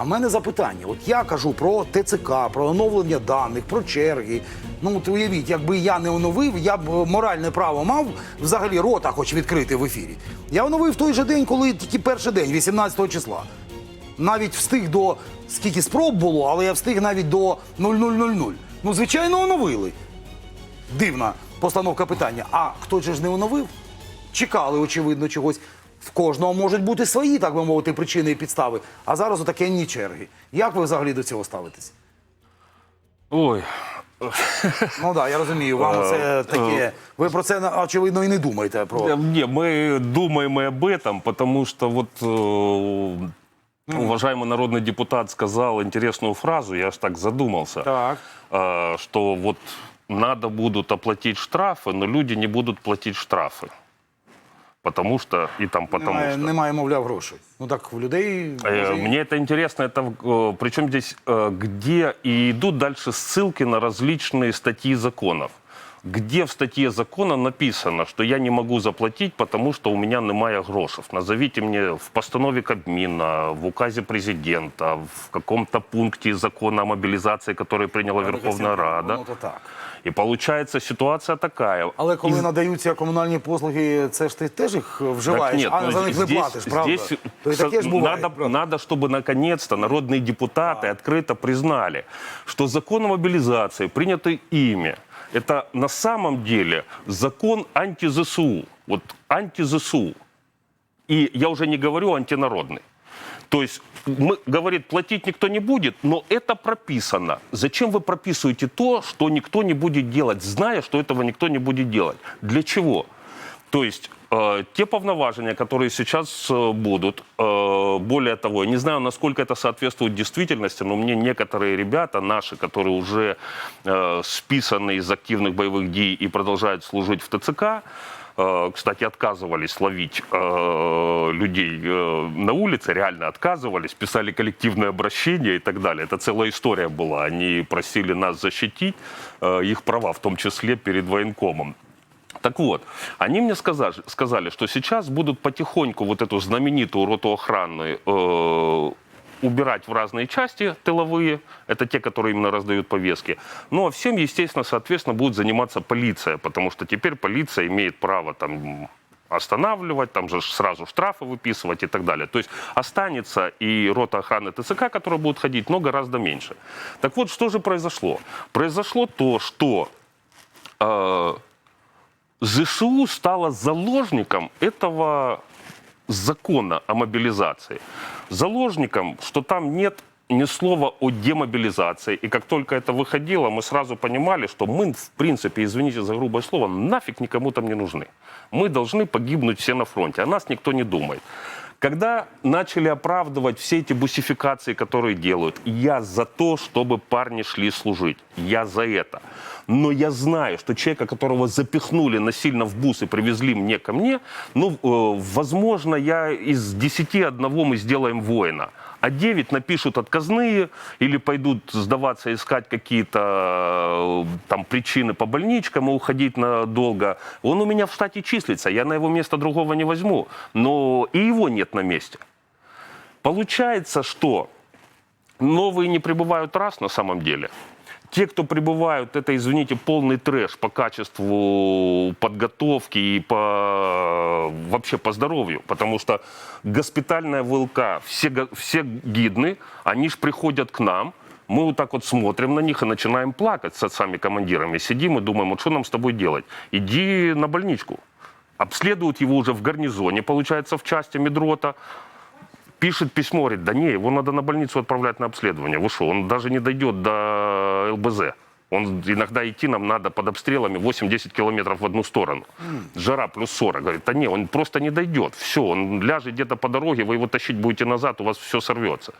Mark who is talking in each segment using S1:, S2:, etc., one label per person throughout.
S1: А в мене запитання: от я кажу про ТЦК, про оновлення даних, про черги. Ну от уявіть, якби я не оновив, я б моральне право мав взагалі рота хоч відкрити в ефірі. Я оновив той же день, коли тільки перший день, 18 числа. Навіть встиг до скільки спроб було, але я встиг навіть до 0000. Ну, звичайно, оновили. Дивна постановка питання. А хто ж не оновив? Чекали, очевидно, чогось. В кожного можуть бути свої, так би мовити, причини і підстави. А зараз отакенні черги. Як ви взагалі до цього ставитесь?
S2: Ой,
S1: Ну так, да, я розумію, вам це таке. Ви про це очевидно і не думаєте. Про
S2: Да, Не, мы думаем и об этом, потому что вот э, уважаемый народный депутат сказал интересную фразу, я аж так задумался,
S1: так.
S2: э, что вот надо будут оплатить штрафы, но люди не будут платить штрафы. Потому что, и там потому
S1: Немає,
S2: что.
S1: немає, мовляв, грошей. Ну так в людей.
S2: Э,
S1: може, і-
S2: Мне это интересно, это э, причем здесь, э, где и идут дальше ссылки на различные статьи законов. Где в статье закона написано, что я не могу заплатить, потому что у меня немає грошей. Назовите мне в постанове Кабмина, в указе президента, в каком-то пункте закона о мобилизации, который приняла Верховная Рада.
S1: Ну, то так.
S2: И получается ситуация такая.
S1: Але коли
S2: Из-
S1: надаються комунальні послуги, це ж ти теж їх вживаєш,
S2: Так нет,
S1: а
S2: ну,
S1: за них не
S2: здесь-
S1: платиш, правда?
S2: здесь
S1: То і таке ж буває.
S2: надо,
S1: правда?
S2: надо, чтобы наконец-то народные депутаты открыто признали, что закон о мобилизации, принятый ими, это на самом деле закон анти-ЗСУ. Вот анти-ЗСУ. И я уже не говорю антинародный. То есть, мы, говорит, платить никто не будет, но это прописано. Зачем вы прописываете то, что никто не будет делать, зная, что этого никто не будет делать? Для чего? То есть, те повноважения, которые сейчас э, будут, э, более того, не знаю, насколько это соответствует действительности, но мне некоторые ребята наши, которые уже э, списаны из активных боевых дей и продолжают служить в ТЦК, э, кстати, отказывались ловить э, людей э, на улице, реально отказывались, писали коллективное обращение и так далее. Это целая история была. Они просили нас защитить э, их права, в том числе перед военкомом. Так вот, они мне сказали, сказали, что сейчас будут потихоньку вот эту знаменитую роту охраны э, убирать в разные части тыловые, это те, которые именно раздают повестки. Ну а всем, естественно, соответственно, будет заниматься полиция, потому что теперь полиция имеет право там останавливать, там же сразу штрафы выписывать и так далее. То есть останется и рота охраны ТЦК, которая будет ходить, но гораздо меньше. Так вот, что же произошло? Произошло то, что э, ЗСУ стало заложником этого закона о мобилизации. Заложником, что там нет ни слова о демобилизации. И как только это выходило, мы сразу понимали, что мы, в принципе, извините за грубое слово, нафиг никому там не нужны. Мы должны погибнуть все на фронте, о нас никто не думает. Когда начали оправдывать все эти бусификации, которые делают, я за то, чтобы парни шли служить. Я за это. Но я знаю, что человека, которого запихнули насильно в бус и привезли мне ко мне, ну, э, возможно, я из десяти одного мы сделаем воина. А 9 напишут отказные или пойдут сдаваться, искать какие-то э, там причины по больничкам и уходить надолго. Он у меня в штате числится, я на его место другого не возьму. Но и его нет на месте. Получается, что новые не прибывают раз на самом деле. Те, кто прибывают, это, извините, полный трэш по качеству подготовки и по вообще по здоровью. Потому что госпитальная ВЛК, все, все гидны, они ж приходят к нам, мы вот так вот смотрим на них и начинаем плакать с отцами командирами. Сидим и думаем, вот что нам с тобой делать? Иди на больничку. Обследуют его уже в гарнизоне, получается, в части медрота пишет письмо, говорит, да не, его надо на больницу отправлять на обследование. Вы что, он даже не дойдет до ЛБЗ. Он иногда идти нам надо под обстрелами 8-10 километров в одну сторону. Жара плюс 40. Говорит, да не, он просто не дойдет. Все, он ляжет где-то по дороге, вы его тащить будете назад, у вас все сорвется.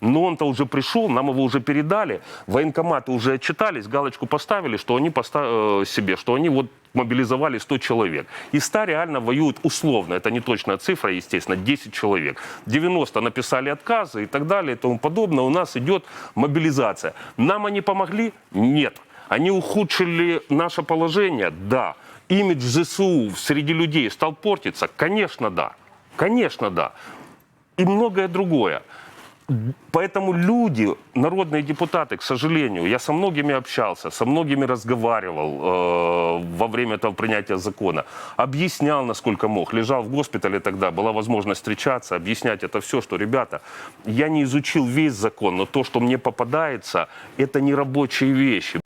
S2: Но он-то уже пришел, нам его уже передали, военкоматы уже отчитались, галочку поставили, что они поста- э, себе, что они вот мобилизовали 100 человек. И 100 реально воюют условно, это не точная цифра, естественно, 10 человек. 90 написали отказы и так далее и тому подобное. У нас идет мобилизация. Нам они помогли? Нет. Они ухудшили наше положение? Да. Имидж ЗСУ среди людей стал портиться? Конечно, да. Конечно, да. И многое другое. Поэтому люди, народные депутаты, к сожалению, я со многими общался, со многими разговаривал э, во время этого принятия закона, объяснял, насколько мог, лежал в госпитале тогда, была возможность встречаться, объяснять это все, что, ребята, я не изучил весь закон, но то, что мне попадается, это не рабочие вещи.